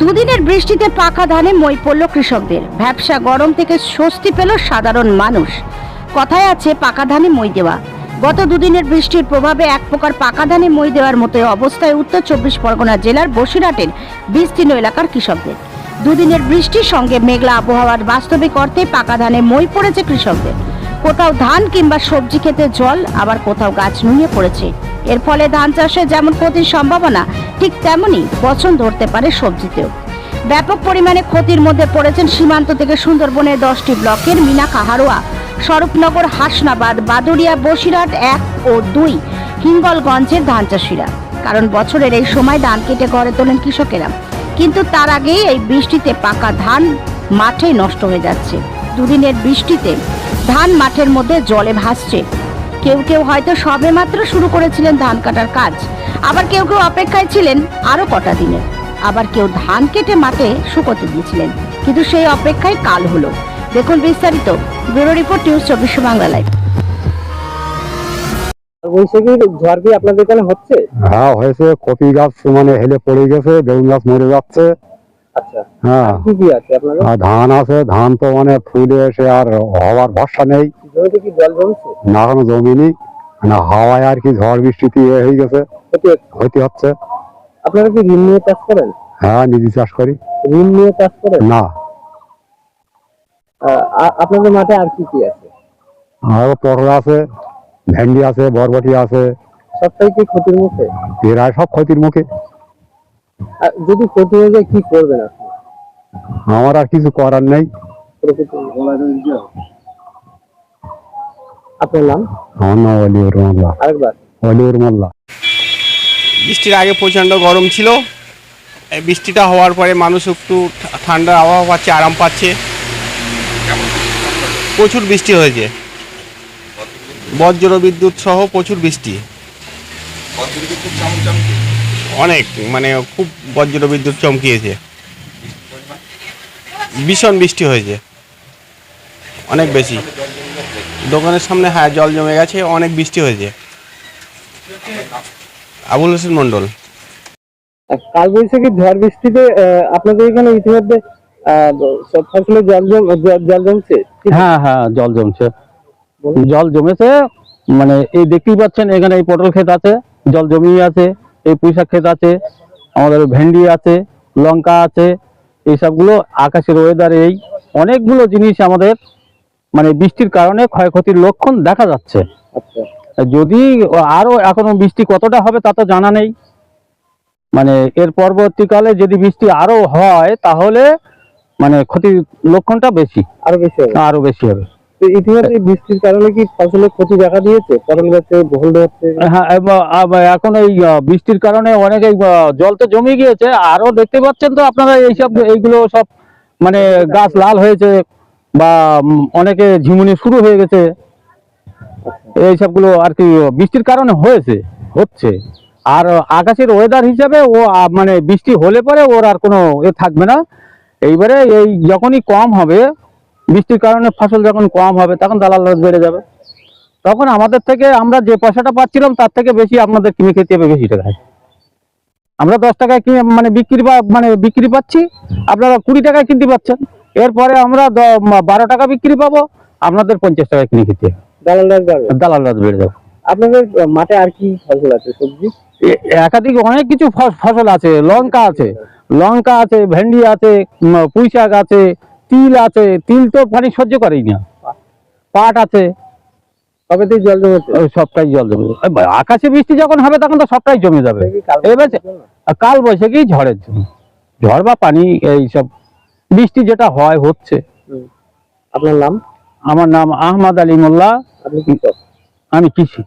দুদিনের বৃষ্টিতে পাকা ধানে মই পড়ল কৃষকদের। ভ্যাবসা গরম থেকে স্বস্তি পেল সাধারণ মানুষ। কথায় আছে, পাকা ধানে মই দেওয়া। গত দুদিনের বৃষ্টির প্রভাবে এক প্রকার পাকা ধানে মই দেওয়ার মতো অবস্থায় উত্তর চব্বিশ পরগনা জেলার বসিরহাটের বিস্তীর্ণ এলাকার কৃষকদের। দুদিনের বৃষ্টির সঙ্গে মেঘলা আবহাওয়ার বাস্তবিক অর্থে পাকা ধানে মই পড়েছে কৃষকদের। কোথাও ধান কিংবা সবজি খেতে জল, আবার কোথাও গাছ নুয়ে পড়েছে। এর ফলে ধান চাষে যেমন ক্ষতির সম্ভাবনা, ঠিক তেমনই বছর ধরতে পারে সবজিতেও। ব্যাপক পরিমাণে ক্ষতির মধ্যে পড়েছেন সীমান্ত থেকে সুন্দরবনের দশটি ব্লকের মিনা কাহারোয়া স্বরূপনগর, হাসনাবাদ বাদুরিয়া বসিরহাট এক ও দুই, হিঙ্গলগঞ্জের ধান চাষিরা। কারণ বছরের এই সময় ধান কেটে ঘরে তোলেন কৃষকেরা। কিন্তু তার আগেই এই বৃষ্টিতে পাকা ধান মাঠেই নষ্ট হয়ে যাচ্ছে। দুদিনের বৃষ্টিতে ধান মাঠের মধ্যে জলে ভাসছে। কেউ কেউ হয়তো সবেমাত্র শুরু করেছিলেন ধান কাটার কাজ। আবার কেউ কেউ অপেক্ষায় ছিলেন আরও কটা দিনের আবার কেউ ধান কেটে মাঠে শুকোতে দিয়েছিলেন কিন্তু সেই অপেক্ষায় কাল হলো। দেখুন বিস্তারিত ব্যুরো রিপোর্ট নিউজ চব্বিশ বাংলা লাইভ। ঝড় কি আপনাদের এখানে হচ্ছে? হ্যাঁ হয়েছে। কপি গাছ মানে হেলে পড়ে গেছে বেগুন গাছ মরে যাচ্ছে। হ্যাঁ। আপনাদের? আর ধান আছে ধান তো মানে ফুলে এসে আর হওয়ার ভরসা নেই। না জমিনি না হাওয়ায় আর কি ঝড় বৃষ্টিতে ইয়ে হয়ে গেছে। হচ্ছে। আপনারা কি ঋণ নিয়ে চাষ করেন? হ্যাঁ নিজে চাষ করি। ঋণ নিয়ে চাষ করেন? না। আপনাদের মাঠে আর কি কি আছে? আরও পটল আছে ভেন্ডি আছে বরবটি আছে। সবটাই কি ক্ষতির মুখে? এরা সব ক্ষতির মুখে। যদি ক্ষতি হয়ে যায় কি করবেন আপনি? আমার আর কিছু করার নেই। আপনার নাম? আমার নাম অলিউর মোল্লা। আরেকবার। অলিউর মোল্লা। বৃষ্টির আগে প্রচণ্ড গরম ছিল। এই বৃষ্টিটা হওয়ার পরে মানুষ একটু ঠা- ঠান্ডা আবহাওয়া পাচ্ছে আরাম পাচ্ছে। প্রচুর বৃষ্টি হয়েছে। বজ্র বিদ্যুৎ সহ প্রচুর বৃষ্টি। অনেক মানে খুব বজ্র বিদ্যুৎ চমকিয়েছে। ভীষণ বৃষ্টি হয়েছে। অনেক বেশি। দোকানের সামনে হ্যাঁ জল জমে গেছে অনেক বৃষ্টি হয়েছে। আবুল হোসেন মন্ডল কাল বৈশাখী ঝড় বৃষ্টিতে আহ, আপনাদের এখানে ইতিমধ্যে ফসলে জল জল জমছে? হ্যাঁ হ্যাঁ জল জমছে। জল জমেছে মানে এই দেখতেই পাচ্ছেন এখানে এই পটল ক্ষেত আছে জল জমিয়ে আছে। এই পুঁইশাক ক্ষেত আছে আমাদের ভেন্ডি আছে লঙ্কা আছে এই সবগুলো আকাশের ওয়েদার এই অনেকগুলো জিনিস আমাদের মানে বৃষ্টির কারণে ক্ষয়ক্ষতির লক্ষণ দেখা যাচ্ছে। আচ্ছা। যদি আরও এখনও বৃষ্টি কতটা হবে তা তো জানা নেই। মানে এর পরবর্তীকালে যদি বৃষ্টি আরও হয় তাহলে মানে ক্ষতির লক্ষণটা বেশি। আরও বেশি হবে। আরও বেশি হবে। ইতিমধ্যে বৃষ্টির কারণে কি ফসলের ক্ষতি দেখা দিয়েছে? পটল গাছে ভুল হচ্ছে? হ্যাঁ এখন এই বৃষ্টির কারণে অনেক জল তো জমে গিয়েছে। আরও দেখতে পাচ্ছেন তো আপনারা এইসব, এইগুলো সব মানে গাছ লাল হয়েছে বা অনেকে ঝিমুনি শুরু হয়ে গেছে। এইসবগুলো আর কি বৃষ্টির কারণে হয়েছে, হচ্ছে। আর আকাশের ওয়েদার হিসাবে ও মানে বৃষ্টি হলে পরে ওর আর কোনো এ থাকবে না। এইবারে এই যখনই কম হবে বৃষ্টির কারণে ফসল যখন কম হবে তখন দালাল লস বেড়ে যাবে। তখন আমাদের থেকে আমরা যে পয়সাটা পাচ্ছিলাম তার থেকে বেশি আপনাদের কিনে খেতে হবে বেশি টাকায়। আমরা দশ টাকায় কিনে মানে বিক্রি মানে বিক্রি পাচ্ছি আপনারা কুড়ি টাকায় কিনতে পাচ্ছেন। এরপরে আমরা বারো টাকা বিক্রি পাবো আপনাদের পঞ্চাশ টাকায় কিনে খেতে হবে। দালাল দালাল লস বেড়ে যাবে। আপনাদের মাঠে আর কি ফসল আছে সবজি? একাধিক অনেক কিছু ফসল আছে লঙ্কা আছে লঙ্কা আছে ভেন্ডি আছে পুঁই শাক আছে তিল আছে তিল তো পানি সহ্য করেই না। পাট আছে। কবেতেই জল জমেছে ওই সবটাই জল জমে। আকাশে বৃষ্টি যখন হবে তখন তো সবটাই জমে যাবে। এবার কাল বৈশাখী ঝড়ের জন্য ঝড় বা পানি এই সব বৃষ্টি যেটা হয় হচ্ছে। আপনার নাম? আমার নাম আহমদ আলী মোল্লা? আমি কৃষি।